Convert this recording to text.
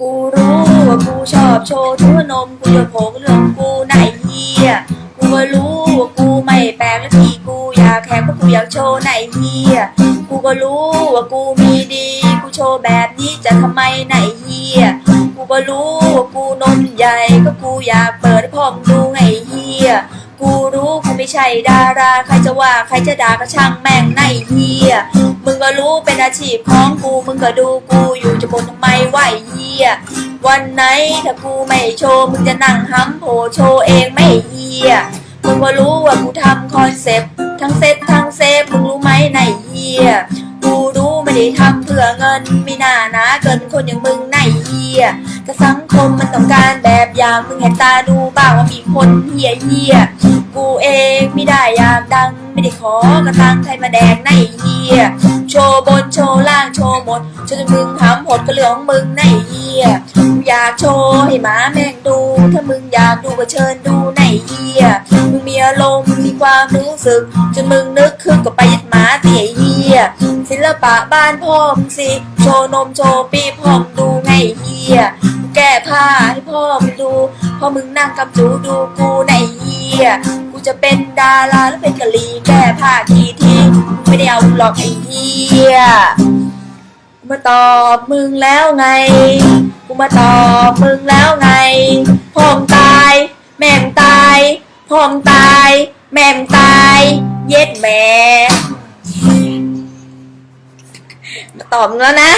กูรู้ว่ากูชอบโชว์ทั่วนม กูจะโผล่เรื่องกูไหนเฮียกูก็รู้ว่ากูไม่แปลกและที่กูอยากแข่งเพราะกูอยากโชว์ไหนเฮียกูก็รู้ว่ากูมีดี กูโชว์แบบนี้จะทำไมไหนเฮียกูก็รู้ว่ากูนมใหญ่ก็กูอยากเปิดให้พ่อมึงดูไงเฮียกูรู้กูไม่ใช่ดารา ใครจะว่าใครจะด่าก็ช่างแม่งไหนเฮียมึงก็รู้เป็นอาชีพของกู มึงก็ดูกู อยู่จะบ่นทำไมไหวเฮียวันไหนถ้ากูไม่โชว์มึงจะนั่งห้ำโผโชว์เองไม่เฮียมึงก็รู้ว่ากูทำคอนเซปต์ทั้งเซตทั้งเซฟมึงรู้ไหมไหนเฮียกูรู้ไม่ได้ทำเพื่อเงินไม่น่านะเกินคนอย่างมึงไหนเฮียแต่สังคมมันต้องการแบบอย่างมึงเห็นตาดูบ้างว่ามีคนเฮียเฮียกูเองไม่ได้อยากดังไม่ได้ขอกระตังใครมาแดงไหนเดจนมึงหำหดก็เรื่องของมึงไหนเฮียอยากโชว์ให้หมาแม่งดู ถ้ามึงอยากดูก็เชิญดูในเฮียมึงมีอารมณ์มีความรู้สึกจนมึงนึกขึ้นก็ไปยัดหมาเสียเฮียศิลปะบ้านพ่อมึงสิโชว์นมโชว์ปีพ่อมดูไงเฮียแก้ผ้าให้พ่อมึงดูพ่อมึงนั่งกับจูดูกูในเฮียกูจะเป็นดาราแล้วเป็นกะลีแก้ผ้าทีทีไม่ได้เอาหรอกไอ้เฮีย มาตอบมึงแล้วไง กูมาตอบมึงแล้วไงพ่อมตาย แม่มงตายพ่อมตาย แม่มงตาย เย็ดแหม่มาตอบมึงแล้วนะ